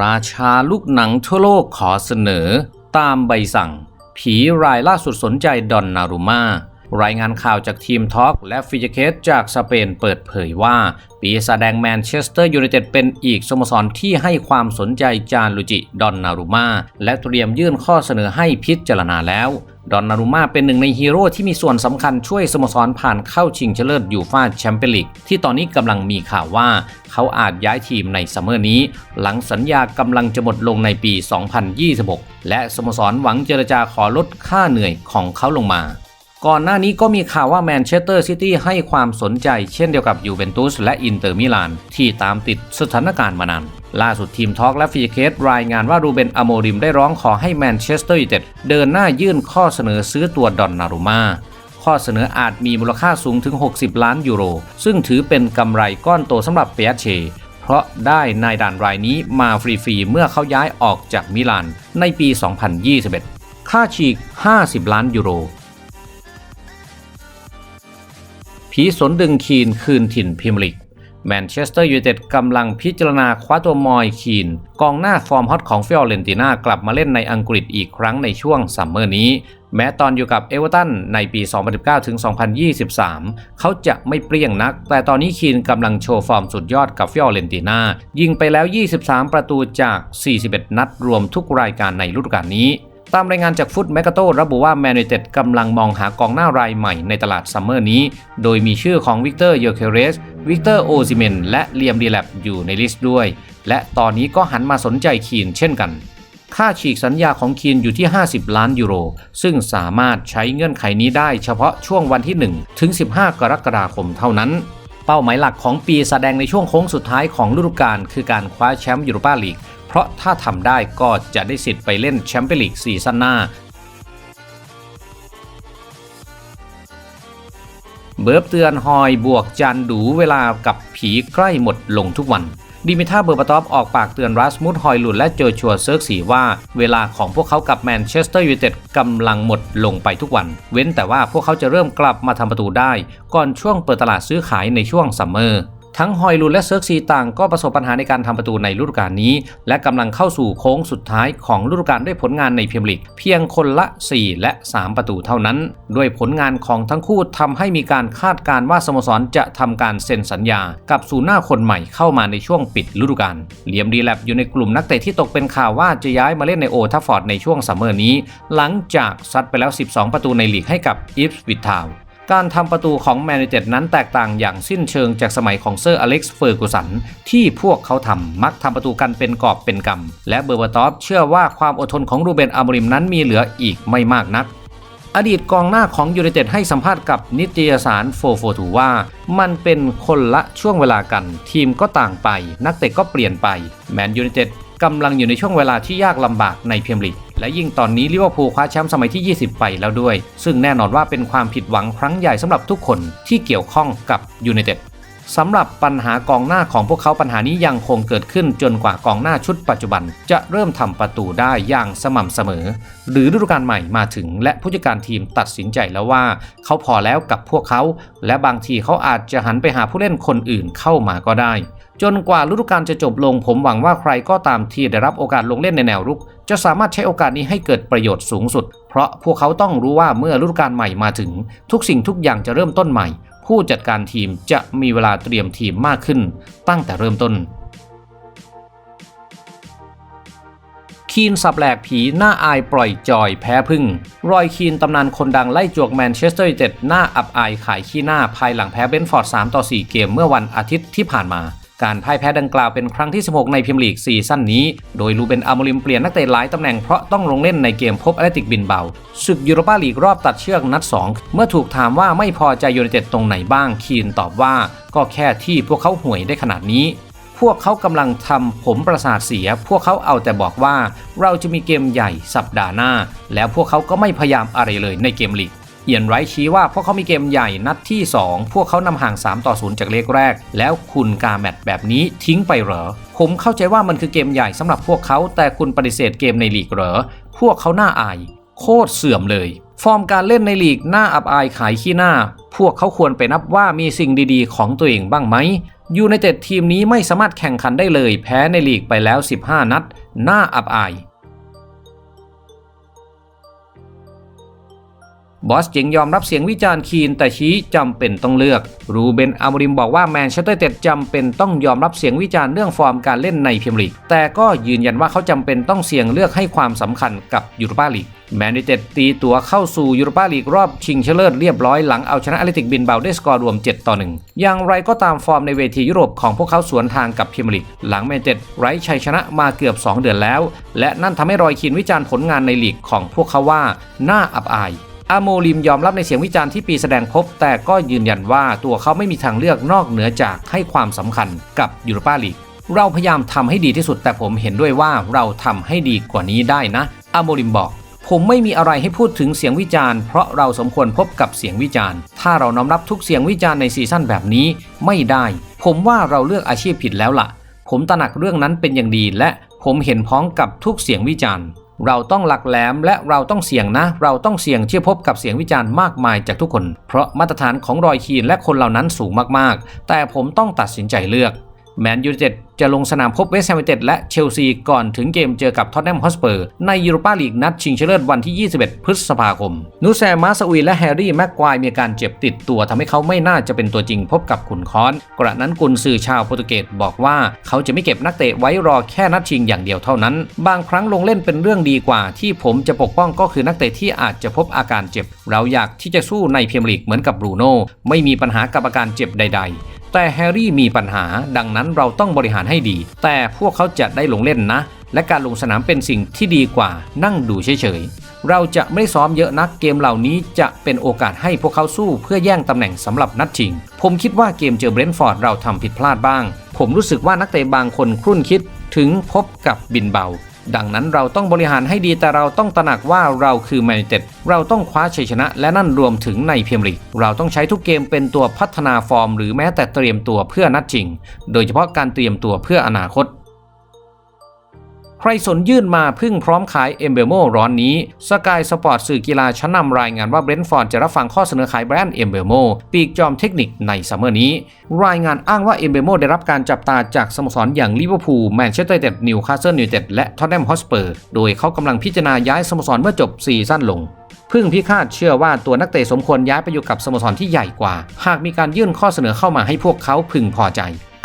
ราชาลูกหนังทั่วโลกขอเสนอ ตามใบสั่ง ผีรายล่าสุดสนใจดอนนารุมา รายงานข่าวจากทีมทอล์กและฟิจิเคสจากสเปนเปิดเผยว่า ปีศาจแดงแมนเชสเตอร์ยูไนเต็ดเป็นอีกสโมสรที่ให้ความสนใจจานลุจิดอนนารุมาและเตรียมยื่นข้อเสนอให้พิจารณาแล้วดอนนารุมาเป็นหนึ่งในฮีโร่ที่มีส่วนสำคัญช่วยสโมสรผ่านเข้าชิงชนะเลิศยูฟ่าแชมเปี้ยนลีกที่ตอนนี้กำลังมีข่าวว่า เขาอาจย้ายทีมในซัมเมอร์นี้ หลังสัญญากำลังจะหมดลงในปี 2026 และสโมสรหวังเจรจาขอลดค่าเหนื่อยของเขาลงมา ก่อนหน้านี้ก็มีข่าวว่าแมนเชสเตอร์ซิตี้ให้ความสนใจเช่นเดียวกับยูเวนตุสและอินเตอร์มิลาน ที่ตามติดสถานการณ์มานานล่าสุดทีมทอล์กและฟิจิเคสรายงานว่ารูเบนอโมริมได้ร้องขอให้แมนเชสเตอร์ยูไนเต็ดเดินหน้ายื่นข้อเสนอซื้อตัวดอนนารุมาข้อเสนออาจมีมูลค่าสูงถึง 60 ล้านยูโร ซึ่งถือเป็นกำไรก้อนโตสำหรับเปียเช เพราะได้นายด่านรายนี้มาฟรีๆเมื่อเขาย้ายออกจากมิลานในปี 2021 ค่าฉีก 50 ล้านยูโร ผีสนดึงคีนคืนถิ่นพรีเมียร์ลีกแมนเชสเตอร์ยูไนเต็ดกำลังพิจารณาคว้าตัวมอยคีน กองหน้าฟอร์มฮอตของฟิออเรนติน่ากลับมาเล่นในอังกฤษอีกครั้งในช่วงซัมเมอร์นี้ แม้ตอนอยู่กับเอเวอร์ตันในปี 2019ถึง2023 เขาจะไม่เปรี้ยงนัก แต่ตอนนี้คีนกำลังโชว์ฟอร์มสุดยอดกับฟิออเรนติน่ายิงไปแล้ว 23 ประตูจาก 41 นัดรวมทุกรายการในฤดูกาลนี้ ตามรายงานจากฟุตแมกโตระบุว่าแมนยูเต็ดกำลังมองหากองหน้ารายใหม่ในตลาดซัมเมอร์นี้ โดยมีชื่อของวิกเตอร์โยเคเรส วิกเตอร์โอซิเมน และเลียมดีแลบอยู่ในลิสต์ด้วย และตอนนี้ก็หันมาสนใจคีนเช่นกัน ค่าฉีกสัญญาของคีนอยู่ที่ 50 ล้านยูโร ซึ่งสามารถใช้เงื่อนไขนี้ได้เฉพาะช่วงวันที่ 1 ถึง 15 กรกฎาคมเท่านั้นเป้าหมายหลักของปีแสดงในช่วงโค้งสุดท้ายของฤดูกาลคือการคว้าแชมป์ยูโรปาลีก เพราะถ้าทำได้ก็จะได้สิทธิ์ไปเล่นแชมเปี้ยนลีกซีซั่นหน้า เบิร์บเตือนฮอยบวกจันดูเวลากับผีใกล้หมดลงทุกวันดิมิท่าเบอร์บาตอฟออกปากเตือนรัสมุดฮอยลุนและโจชัวเซิร์กสีว่า เวลาของพวกเขากับแมนเชสเตอร์ยูไนเต็ดกำลังหมดลงไปทุกวัน เว้นแต่ว่าพวกเขาจะเริ่มกลับมาทำประตูได้ ก่อนช่วงเปิดตลาดซื้อขายในช่วงซัมเมอร์ ทั้งฮอยลุนและเซิร์กซีต่างก็ประสบปัญหาในการทำประตูในฤดูกาลนี้ และกำลังเข้าสู่โค้งสุดท้ายของฤดูกาลด้วยผลงานในเมียร์ลีกเพียงคนละ 4 และ 3 ประตูเท่านั้น ด้วยผลงานของทั้งคู่ทำให้มีการคาดการณ์ว่าสโมสรจะทำการเซ็นสัญญา กับศูนย์หน้าคนใหม่เข้ามาในช่วงปิดฤดูกาลเหลียมดีแลบอยู่ในกลุ่มนักเตะที่ตกเป็นข่าวว่าจะย้ายมาเล่นในโอทัฟฟอร์ดในช่วงซัมเมอร์นี้ หลังจากซัดไปแล้ว 12 ประตูในลีกให้กับอีฟส์วิททาว การทำประตูของแมนยูเต็ดนั้นแตกต่างอย่างสิ้นเชิงจากสมัยของเซอร์อเล็กซ์เฟอร์กูสันที่พวกเขาทำมักทำประตูกันเป็นกอบเป็นกำและเบอร์บาตอฟเชื่อว่าความอดทนของรูเบนอาโมริมนั้นมีเหลืออีกไม่มากนัก อดีตกองหน้าของยูไนเต็ดให้สัมภาษณ์กับนิตยสารโฟโฟทูว่า มันเป็นคนละช่วงเวลากัน ทีมก็ต่างไป นักเตะก็เปลี่ยนไปแมนยูไนเต็ดกำลังอยู่ในช่วงเวลาที่ยากลำบากในพรีเมียร์ลีก และยิ่งตอนนี้ลิเวอร์พูลคว้าแชมป์สมัยที่ 20 ไปแล้วด้วย ซึ่งแน่นอนว่าเป็นความผิดหวังครั้งใหญ่สำหรับทุกคนที่เกี่ยวข้องกับยูไนเต็ด สำหรับปัญหากองหน้าของพวกเขาปัญหานี้ยังคงเกิดขึ้นจนกว่ากองหน้าชุดปัจจุบัน จะเริ่มทำประตูได้อย่างสม่ำเสมอ หรือฤดูกาลใหม่มาถึง และผู้จัดการทีมตัดสินใจแล้วว่า เขาพอแล้วกับพวกเขา และบางทีเขาอาจจะหันไปหาผู้เล่นคนอื่นเข้ามาก็ได้ จนกว่าฤดูกาลจะจบลงผมหวังว่าใครก็ตามที่ได้รับโอกาสลงเล่นในแนวรุก จะสามารถใช้โอกาสนี้ให้เกิดประโยชน์สูงสุด เพราะพวกเขาต้องรู้ว่าเมื่อฤดูกาลใหม่มาถึง ทุกสิ่งทุกอย่างจะเริ่มต้นใหม่ ผู้จัดการทีมจะมีเวลาเตรียมทีมมากขึ้นตั้งแต่เริ่มต้น คีนสับแหลกผีหน้าอายปล่อยจอยแพ้พึ่ง รอยคีนตำนานคนดังไล่จวกแมนเชสเตอร์ยูไนเต็ดหน้าอับอายขายขี้หน้าภายหลังแพ้เบนฟอร์ด 3 ต่อ 4 เกมเมื่อวันอาทิตย์ที่ผ่านมา การพ่ายแพ้ดังกล่าวเป็นครั้งที่ 16 ในพรีเมียร์ลีกซีซั่นนี้ โดยลูเบนอาโมริมเปลี่ยนนักเตะหลายตำแหน่งเพราะต้องลงเล่นในเกมพบแอตเลติกบินเบาศึกยูโรปาลีกรอบตัดเชือกนัด 2 เมื่อถูกถามว่าไม่พอใจยูไนเต็ดตรงไหนบ้าง คีนตอบว่า ก็แค่ที่พวกเขาห่วยได้ขนาดนี้ พวกเขากำลังทำผมประสาทเสีย พวกเขาเอาแต่บอกว่า เราจะมีเกมใหญ่สัปดาห์หน้า แล้วพวกเขาก็ไม่พยายามอะไรเลยในเกมลีก เอียนไรชี้ว่าพวกเขามีเกมใหญ่นัดที่ 2 พวกเขานำห่าง 3 ต่อ 0 จากเลขแรก แล้วคุณกาแมตแบบนี้ทิ้งไปเหรอ ผมเข้าใจว่ามันคือเกมใหญ่สำหรับพวกเขา แต่คุณปฏิเสธเกมในลีกเหรอ พวกเขาน่าอาย โคตรเสื่อมเลย ฟอร์มการเล่นในลีกหน้าอับอายขายขี้หน้า พวกเขาควรไปนับว่ามีสิ่งดีๆ ของตัวเองบ้างไหมยูไนเต็ดทีมนี้ไม่สามารถแข่งขันได้เลย แพ้ในลีกไปแล้ว 15 นัด หน้าอับอาย บอสเจงยอมรับเสียงวิจารณ์คีนแต่ชี้จำเป็นต้องเลือก รูเบนอาโมริมบอกว่าแมนเชสเตอร์เต็ดจำเป็นต้องยอมรับเสียงวิจารณ์เรื่องฟอร์มการเล่นในพรีเมียร์ลีกแต่ก็ยืนยันว่าเขาจำเป็นต้องเสี่ยงเลือกให้ความสำคัญกับยูโรปาลีกแมนยูไนเต็ดตีตัวเข้าสู่ยูโรปาลีกรอบชิงชนะเลิศเรียบร้อยหลังเอาชนะอเลติกบินเบาด้สกอร์รวม 7 ต่อ 1 อย่างไรก็ตามฟอร์มในเวทียุโรปของพวกเขาสวนทางกับพรีเมียร์ลีกหลังแมนยูไนเต็ดไร้ชัยชนะมาเกือบ 2 เดือนแล้ว และนั่นทำให้รอยคีนวิจารณ์ผลงานในลีกของพวกเขาว่าน่าอับอาย อาโมลิมยอมรับในเสียงวิจารณ์ที่ปีแสดงพบ แต่ก็ยืนยันว่าตัวเขาไม่มีทางเลือกนอกเหนือจากให้ความสำคัญกับยูโรปาลีกเราพยายามทำให้ดีที่สุด แต่ผมเห็นด้วยว่าเราทำให้ดีกว่านี้ได้นะอาโมลิมบอก ผมไม่มีอะไรให้พูดถึงเสียงวิจารณ์เพราะเราสมควรพบกับเสียงวิจารณ์ ถ้าเราน้อมรับทุกเสียงวิจารณ์ในซีซั่นแบบนี้ไม่ได้ ผมว่าเราเลือกอาชีพผิดแล้วล่ะ ผมตระหนักเรื่องนั้นเป็นอย่างดีและผมเห็นพ้องกับทุกเสียงวิจารณ์ เราต้องหลักแหลมและเราต้องเสี่ยงนะ เราต้องเสี่ยงที่พบกับเสียงวิจารณ์มากมายจากทุกคน เพราะมาตรฐานของรอยคีนและคนเหล่านั้นสูงมากๆ แต่ผมต้องตัดสินใจเลือก แมนยูไนเต็ดจะลงสนามพบเวสต์แฮมยูไนเต็ดและเชลซีก่อนถึงเกมเจอกับท็อตแนมฮอสเปอร์ในยูโรปาลีกนัดชิงชนะเลิศวันที่ 21 พฤษภาคม นูแซมาสอุยและแฮร์รี่แม็กควายมีการเจ็บติดตัวทำให้เขาไม่น่าจะเป็นตัวจริงพบกับขุนค้อน กระนั้นกุนซือชาวโปรตุเกสบอกว่าเขาจะไม่เก็บนักเตะไว้รอแค่นัดชิงอย่างเดียวเท่านั้น บางครั้งลงเล่นเป็นเรื่องดีกว่า ที่ผมจะปกป้องก็คือนักเตะที่อาจจะพบอาการเจ็บ เราอยากที่จะสู้ในพรีเมียร์ลีกเหมือนกับบรูโน่ไม่มีปัญหากับอาการเจ็บใด ๆ แต่แฮร์รี่มีปัญหา ดังนั้นเราต้องบริหารให้ดี แต่พวกเขาจะได้ลงเล่นนะ และการลงสนามเป็นสิ่งที่ดีกว่านั่งดูเฉยๆ เราจะไม่ซ้อมเยอะนักเกมเหล่านี้จะเป็นโอกาสให้พวกเขาสู้เพื่อแย่งตำแหน่งสำหรับนัดชิง ผมคิดว่าเกมเจอเบรนท์ฟอร์ดเราทำผิดพลาดบ้าง ผมรู้สึกว่านักเตะบางคนครุ่นคิดถึงพบกับบินเบา ดังนั้นเราต้องบริหารให้ดีแต่เราต้องตระหนักว่าเราคือแมนเต็ดเราต้องคว้าชัยชนะ และนั่นรวมถึงในพรีเมียร์ลีกเราต้องใช้ทุกเกมเป็นตัวพัฒนาฟอร์ม หรือแม้แต่เตรียมตัวเพื่อนัดชิง โดยเฉพาะการเตรียมตัวเพื่ออนาคต รสนยื่นมาพึ่งพร้อมขายเอมเบโมร้อนนี้สกายสปอร์ตสื่อกีฬาชั้นนำรายงานว่าเบรนท์ฟอร์ดจะรับฟังข้อเสนอขายแบรนด์เอมเบโมปีกจอมเทคนิคในซัมเมอร์นี้ รายงานอ้างว่าเอมเบโมได้รับการจับตาจากสโมสรอย่างลิเวอร์พูลแมนเชสเตอร์ยูไนเต็ดนิวคาสเซิลยูไนเต็ดและท็อตแนมฮอสเปอร์โดยเขากำลังพิจารณาย้ายสโมสรเมื่อจบซีซั่นลงพึ่งพิฆาตเชื่อว่าตัวนักเตะสมควรย้ายไปอยู่กับสโมสรที่ใหญ่กว่า หากมีการยื่นข้อเสนอเข้ามาให้พวกเขาพึงพอใจ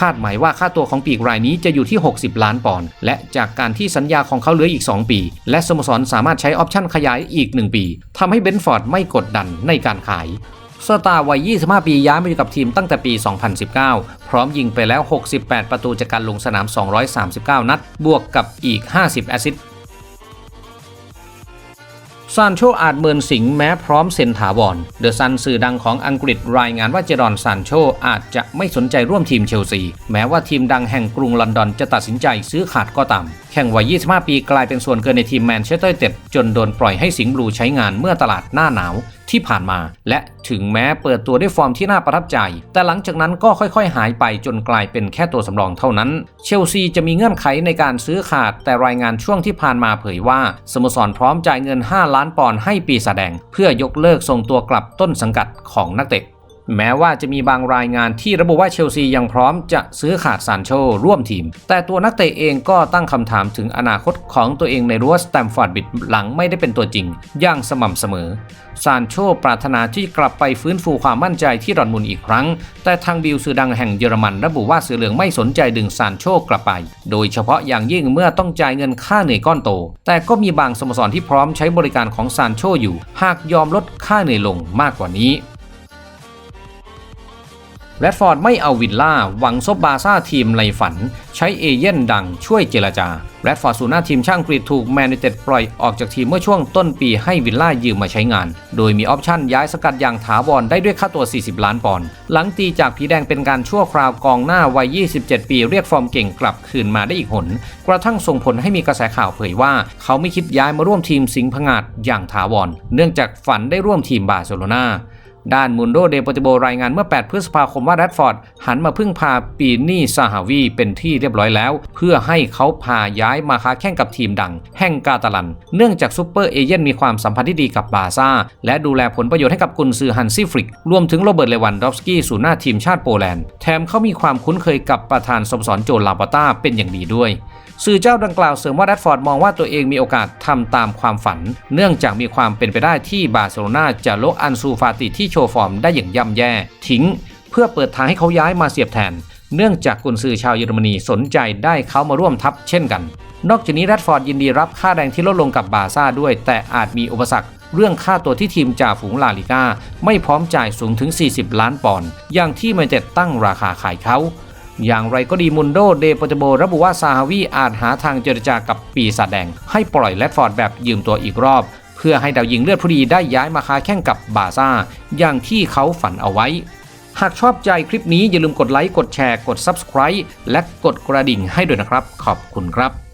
คาดหมายว่าค่าตัวของปีกรายนี้จะอยู่ที่ 60 ล้านปอนด์และจากการที่สัญญาของเขาเหลืออีก 2 ปี และสโมสรสามารถใช้ออปชั่นขยายอีก 1 ปีทำให้เบนฟอร์ดไม่กดดันในการขายสตาร์วัย 25 ปีย้ายมาอยู่กับทีมตั้งแต่ปี 2019 พร้อมยิงไปแล้ว 68 ประตูจากการลงสนาม 239 นัด บวกกับอีก 50 แอสซิสต์ ซานโชอาจเมินสิงแม้พร้อมเซ็นถาวร เดอะซันสื่อดังของอังกฤษรายงานว่าเจรอนซานโชอาจจะไม่สนใจร่วมทีมเชลซี แม้ว่าทีมดังแห่งกรุงลอนดอนจะตัดสินใจซื้อขาดก็ตาม แข่งวัย 25 ปีกลายเป็นส่วนเกินในทีมแมนเชสเตอร์ยูไนเต็ดจนโดนปล่อยให้สิงห์บลูใช้งานเมื่อตลาดหน้าหนาว ที่ผ่านมา และถึงแม้เปิดตัวด้วยฟอร์มที่น่าประทับใจ แต่หลังจากนั้นก็ค่อยๆ หายไปจนกลายเป็นแค่ตัวสำรองเท่านั้น เชลซีจะมีเงื่อนไขในการซื้อขาด แต่รายงานช่วงที่ผ่านมาเผยว่าสโมสรพร้อมจ่ายเงิน 5 ล้านปอนด์ให้ปีศาจแดง เพื่อยกเลิกส่งตัวกลับต้นสังกัดของนักเตะ แม้ว่าจะมีบางรายงานที่ระบุว่าเชลซียังพร้อมจะซื้อขาดซานโชร่วมทีม แต่ตัวนักเตะเองก็ตั้งคำถามถึงอนาคตของตัวเองในรั้วสแตมฟอร์ดบิดหลังไม่ได้เป็นตัวจริง อย่างสม่ำเสมอ ซานโชปรารถนาที่กลับไปฟื้นฟูความมั่นใจที่ดอร์ทมุนอีกครั้ง แต่ทางบิลสื่อดังแห่งเยอรมันระบุว่าเสือเหลืองไม่สนใจดึงซานโชกลับไป โดยเฉพาะอย่างยิ่งเมื่อต้องจ่ายเงินค่าเหนื่อยก้อนโต แต่ก็มีบางสโมสรที่พร้อมใช้บริการของซานโชอยู่ หากยอมลดค่าเหนื่อยลงมากกว่านี้ แรดฟอร์ดไม่เอาวิลล่าหวังซบบาซ่าทีมในฝัน ใช้เอเย่นดังช่วยเจรจาแรดฟอร์ดสู่หน้าทีมช่างกรีดถูกแมนยูเต็ดปล่อยออกจากทีมเมื่อช่วงต้นปีให้วิลล่ายืมมาใช้งาน โดยมีออปชั่นย้ายสกัดอย่างถาวรได้ด้วยค่าตัว 40 ล้านปอนด์หลังตีจากผีแดงเป็นการชั่วคราวกองหน้าวัย 27 ปีเรียกฟอร์มเก่งกลับคืนมาได้อีกหน กระทั่งส่งผลให้มีกระแสข่าวเผยว่า เขาไม่คิดย้ายมาร่วมทีมสิงห์ผงาดอย่างถาวรเนื่องจากฝันได้ร่วมทีมบาร์เซโลนา ด้านมุนโดเดโปติโบรายงานเมื่อ 8 พฤษภาคมว่าแรดฟอร์ด หันมาพึ่งพาปีนี่ซาฮาวีเป็นที่เรียบร้อยแล้ว เพื่อให้เขาพาย้ายมาค้าแข่งกับทีมดัง แห่งกาตาลัน เนื่องจากซูเปอร์เอเย่นมีความสัมพันธ์ที่ดีกับบาซ่า และดูแลผลประโยชน์ให้กับกุนซือฮันซี่ฟริก รวมถึงโรเบิร์ตเลวันดอฟสกี้สู่หน้าทีมชาติโปแลนด์ แถมเขามีความคุ้นเคยกับประธานสโมสรโจลาปาต้าเป็นอย่างดีด้วย สื่อเจ้าดังกล่าวเสริมว่าแรดฟอร์ดมองว่าตัวเองมีโอกาสทำตามความฝัน เนื่องจากมีความเป็นไปได้ที่บาร์เซโลนาจะละอันซูฟาติที่โชว์ฟอร์มได้อย่างย่ำแย่ ทิ้ง เพื่อเปิดทางให้เขาย้ายมาเสียบแทน เนื่องจากกุนซือชาวเยอรมนีสนใจได้เขามาร่วมทัพเช่นกัน นอกจากนี้แรดฟอร์ดยินดีรับค่าแรงที่ลดลงกับบาซ่าด้วย แต่อาจมีอุปสรรคเรื่องค่าตัวที่ทีมจ่าฝูงลาลิก้าไม่พร้อมจ่ายสูงถึง 40 ล้านปอนด์อย่างที่แมนเจ็ดตั้งราคาขายเขา อย่างไรก็ดีมุนโดเดปโตโบระบุว่าซาฮาวีอาจหาทางเจรจากับปีศาจแดง ให้ปล่อยแรดฟอร์ดแบบยืมตัวอีกรอบ เพื่อให้ดาวยิงเลือดผู้ดีได้ย้ายมาค้าแข่งกับบาซ่า อย่างที่เขาฝันเอาไว้ หากชอบใจคลิปนี้อย่าลืมกดไลค์กดแชร์กด Subscribe และกดกระดิ่งให้ด้วยนะครับ ขอบคุณครับ